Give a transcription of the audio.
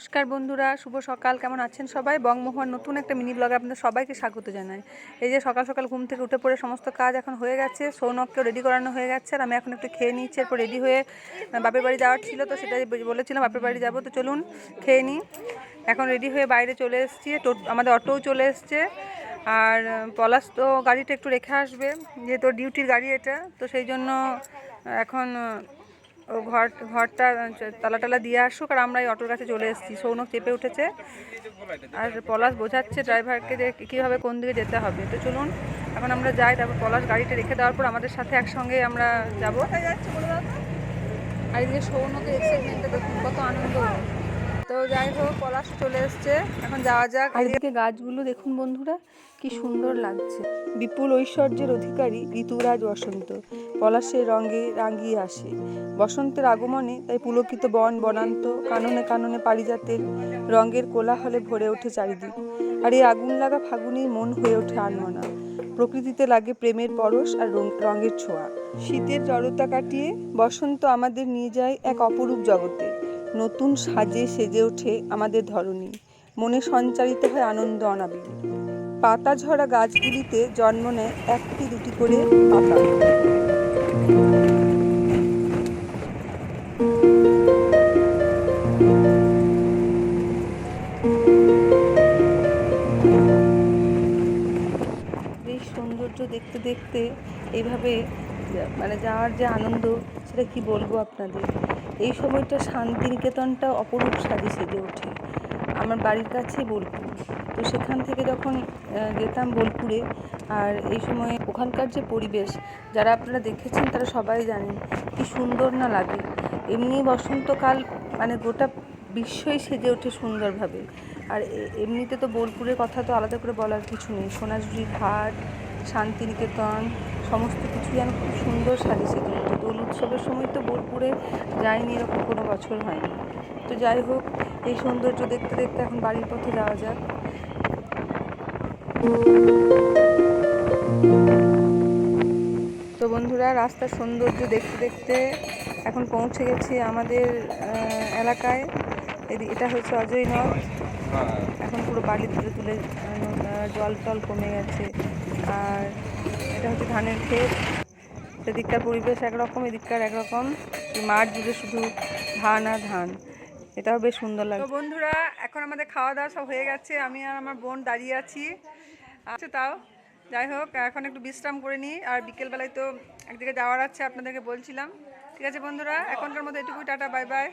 নমস্কার বন্ধুরা, শুভ সকাল। কেমন আছেন সবাই? বংমোহন নতুন একটা মিনি ব্লগে আপনাদের সবাইকে স্বাগত জানাই। এই যে সকাল সকাল ঘুম থেকে উঠে পড়ে সমস্ত কাজ এখন হয়ে গেছে, সৌনককেও রেডি করানো হয়ে গেছে, আর আমি এখন একটু খেয়ে নিচ্ছি এরপর রেডি হয়ে বাপের বাড়ি যাওয়ার ছিল, তো সেটাই বলেছিলাম, বাপের বাড়ি যাব, তো চলুন খেয়ে নিই। এখন রেডি হয়ে বাইরে চলে এসেছি আমাদের অটোও চলে এসছে, আর পলাশ তো গাড়িটা একটু রেখে আসবে, যেহেতু ডিউটির গাড়ি এটা, তো সেই জন্য এখন ও ঘর ঘরটা তালা টালা দিয়ে আসুক আর আমরা এই অটোর কাছে চলে এসেছি। সৌনক চেপে উঠেছে আর পলাশ বোঝাচ্ছে ড্রাইভারকে যে কীভাবে কোন দিকে যেতে হবে। তো চলুন এখন আমরা যাই তারপর পলাশ গাড়িটা রেখে দেওয়ার পর আমাদের সাথে একসঙ্গে আমরা যাব। আর এদিকে সৌনকের এক্সাইটমেন্টটা দেখুন কত আনন্দ তো যাই হোক, পলাশ চলে এসছে। এখন যাওয়া যাক। এদিকে গাছগুলো দেখুন বন্ধুরা, কি সুন্দর লাগছে। বিপুল ঐশ্বর্যের অধিকারী ঋতুরাজ বসন্ত। পলাশের রঙে রাঙিয়ে আসে। বসন্তের আগমনে তাই পুলকিত বন, বনান্ত, কাননে কাননে পারিজাতের রঙের কোলাহলে ভরে ওঠে চারিদিক। আর এই আগুন লাগা ফাগুনেই মন হয়ে ওঠে আনমনা। প্রকৃতিতে লাগে প্রেমের পরশ আর রঙের ছোঁয়া। শীতের জড়তা কাটিয়ে বসন্ত আমাদের নিয়ে যায় এক অপরূপ জগতে। নতুন সাজে সেজে ওঠে আমাদের ধরণী। মনে সঞ্চারিত হয় আনন্দ অনাবিল। পাতা ঝরা গাছগুলিতে জন্ম নেয় একটি দুটি করে পাতা। সৌন্দর্য দেখতে দেখতে এইভাবে মানে যাওয়ার যে আনন্দ, সেটা কি বলব আপনাদের? এই সময়টা শান্তিনিকেতনটা অপরূপ সাজে সেজে ওঠে। আমার বাড়ির কাছেই বোলপুর। তো সেখান থেকে যখন যেতাম বোলপুরে, আর এই সময় ওখানকার যে পরিবেশ, যারা আপনারা দেখেছেন তারা সবাই জানেন কি সুন্দর না লাগে। এমনি বসন্তকাল মানে গোটা বিশ্বই সেজে ওঠে সুন্দরভাবে। আর এমনিতে তো বোলপুরের কথা তো আলাদা করে বলার কিছু নেই। সোনাঝুরি ঘাট শান্তিনিকেতন, সমস্ত কিছুই যেন খুব সুন্দর সাজে সেজে দোল উৎসবের সময় তো বোলপুরে যায়নি, এরকম কোনো বছর হয়নি। তো যাই হোক, এই সৌন্দর্য দেখতে দেখতে এখন বাড়ির পথে যাওয়া যাক। তো বন্ধুরা, রাস্তার সৌন্দর্য দেখতে দেখতে এখন পৌঁছে গেছি আমাদের এলাকায়। এটা হচ্ছে অজয় নদ। এখন পুরো বালি তুলে তুলে জল টল কমে গেছে। আর এটা হচ্ছে ধানের ক্ষেত। সেদিককার পরিবেশ একরকম এদিককার একরকম। মাঠ জুড়ে শুধু ধান আর ধান। এটাও বেশ সুন্দর লাগে বন্ধুরা এখন আমাদের খাওয়া দাওয়া সব হয়ে গেছে। আমি আর আমার বোন দাঁড়িয়ে আছি। আচ্ছা তাও। যাই হোক এখন একটু বিশ্রাম করে নিই। আর বিকেলবেলায় তো একদিকে যাওয়ার আছে আপনাদেরকে বলছিলাম। ঠিক আছে বন্ধুরা এখনকার মতো এটুকুই টাটা বাই বাই।